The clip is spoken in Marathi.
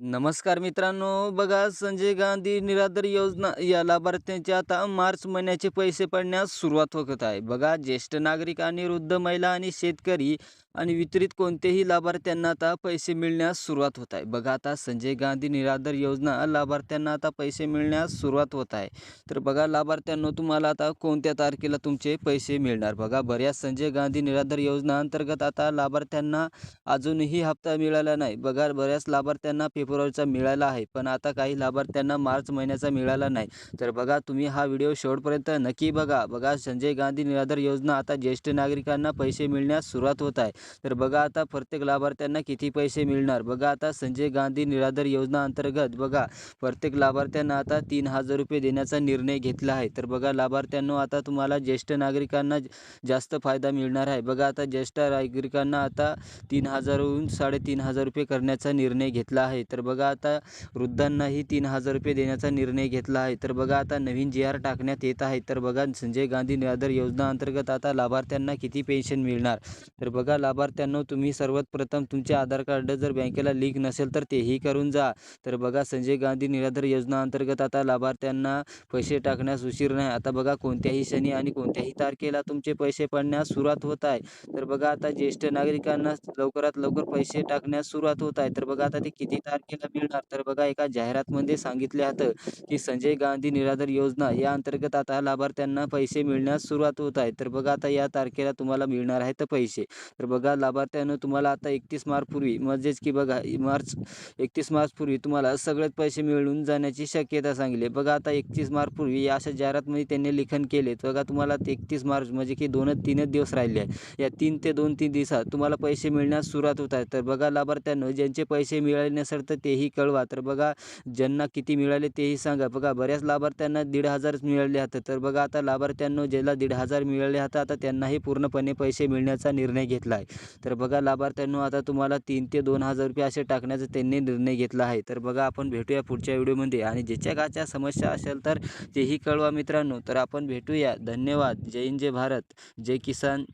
नमस्कार मित्रांनो बघा संजय गांधी निराधार योजना या लाभार्थ्यांचे आता मार्च महिन्याचे पैसे पडण्यास सुरुवात होत आहे. बघा ज्येष्ठ नागरिक आणि वृद्ध महिला आणि शेतकरी आणि वितरित कोणतेही लाभार्थ्यांना आता पैसे मिळण्यास सुरुवात होत आहे. बघा आता संजय गांधी निराधार योजना लाभार्थ्यांना आता पैसे मिळण्यास सुरुवात होत आहे. तर बघा लाभार्थ्यांना तुम्हाला आता कोणत्या तारखेला तुमचे पैसे मिळणार? बघा बऱ्याच संजय गांधी निराधार योजना अंतर्गत आता लाभार्थ्यांना अजूनही हप्ता मिळाला नाही. बघा बऱ्याच लाभार्थ्यांना पेपर फेब्रुवारीचा मिळाला आहे पण आता काही लाभार्थ्यांना मार्च महिन्याचा मिळाला नाही. तर बघा तुम्ही हा व्हिडिओ शेवटपर्यंत नक्की बघा. बघा संजय गांधी निराधार योजना आता ज्येष्ठ नागरिकांना पैसे मिळण्यास सुरुवात होत आहे. तर बघा आता प्रत्येक लाभार्थ्यांना किती पैसे मिळणार? बघा आता संजय गांधी निराधार योजना अंतर्गत बघा प्रत्येक लाभार्थ्यांना आता तीन हजार रुपये देण्याचा निर्णय घेतला आहे. तर बघा लाभार्थ्यांनो आता तुम्हाला ज्येष्ठ नागरिकांना जास्त फायदा मिळणार आहे. बघा आता ज्येष्ठ नागरिकांना आता तीन हजारहून साडेतीन हजार रुपये करण्याचा निर्णय घेतला आहे. तर तर बघा आता वृद्धांनाही तीन हजार रुपये देण्याचा निर्णय घेतला आहे. तर बघा आता नवीन जी आर टाकण्यात येत आहे. तर बघा संजय गांधी निराधार योजना अंतर्गत आता लाभार्थ्यांना किती पेन्शन मिळणार? तर बघा लाभार्थ्यांना तुम्ही सर्वात प्रथम तुमचे आधार कार्ड जर बँकेला लिंक नसेल तर तेही करून जा. तर बघा संजय गांधी निराधार योजना अंतर्गत आता लाभार्थ्यांना पैसे टाकण्यास उशीर नाही. आता बघा कोणत्याही शनी आणि कोणत्याही तारखेला तुमचे पैसे पडण्यास सुरुवात होत आहे. तर बघा आता ज्येष्ठ नागरिकांना लवकरात लवकर पैसे टाकण्यास सुरुवात होत आहे. तर बघा आता ते किती तारखे तारखेला मिळणार. तर बघा एका जाहिरातमध्ये सांगितले होतं की संजय गांधी निराधार योजना या अंतर्गत आता लाभार्थ्यांना पैसे मिळण्यास सुरुवात होत आहे. तर बघा आता या तारखेला तुम्हाला मिळणार आहेत पैसे. तर बघा लाभार्थ्यांना तुम्हाला आता एकतीस मार्चपूर्वी म्हणजेच की बघा मार्च एकतीस मार्चपूर्वी तुम्हाला सगळेच पैसे मिळून जाण्याची शक्यता सांगली बघा आता एकतीस मार्चपूर्वी या अशा जाहिरातमध्ये त्यांनी लिखाण केले. तर बघा तुम्हाला एकतीस मार्च म्हणजे की दोनच तीनच दिवस राहिले आहे या तीन ते दोन तीन दिवसात तुम्हाला पैसे मिळण्यास सुरुवात होत आहे. तर बघा लाभार्थ्यांना ज्यांचे पैसे मिळाले नसेल तर तेही कळवा. तर बघा ज्यांना किती मिळाले तेही सांगा. बघा बऱ्याच लाभार्थ्यांना दीड हजारच मिळाले आहेत तर बघा आता लाभार्थ्यांनो ज्याला दीड हजार मिळाले आहेत आता त्यांनाही पूर्णपणे पैसे मिळण्याचा निर्णय घेतला आहे. तर बघा लाभार्थ्यांना आता तुम्हाला तीन ते दोन हजार रुपये असे टाकण्याचा त्यांनी निर्णय घेतला आहे. तर बघा आपण भेटूया पुढच्या व्हिडिओमध्ये. आणि ज्याच्या काच्या समस्या असेल तर तेही कळवा मित्रांनो. तर आपण भेटूया. धन्यवाद. जय हिंद जय भारत. जय किसान.